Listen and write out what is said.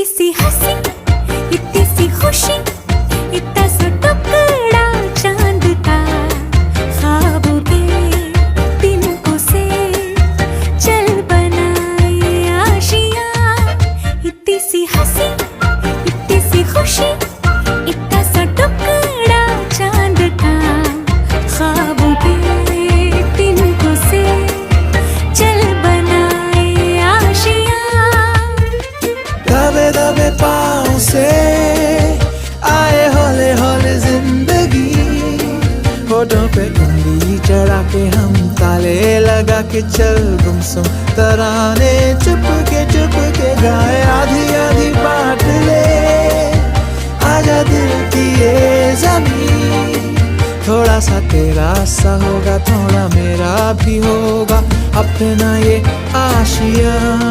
इतनी सी हँसी इतनी सी खुशी। होठों पे उंगली चढ़ा के हम ताले लगा के चल गुमसुम तराने चुप के चुप के गाए आधी आधी बांट ले। आजा दिल की ये ज़मीन। थोड़ा सा तेरा सा होगा, थोड़ा मेरा भी होगा। अपना ये आशिया।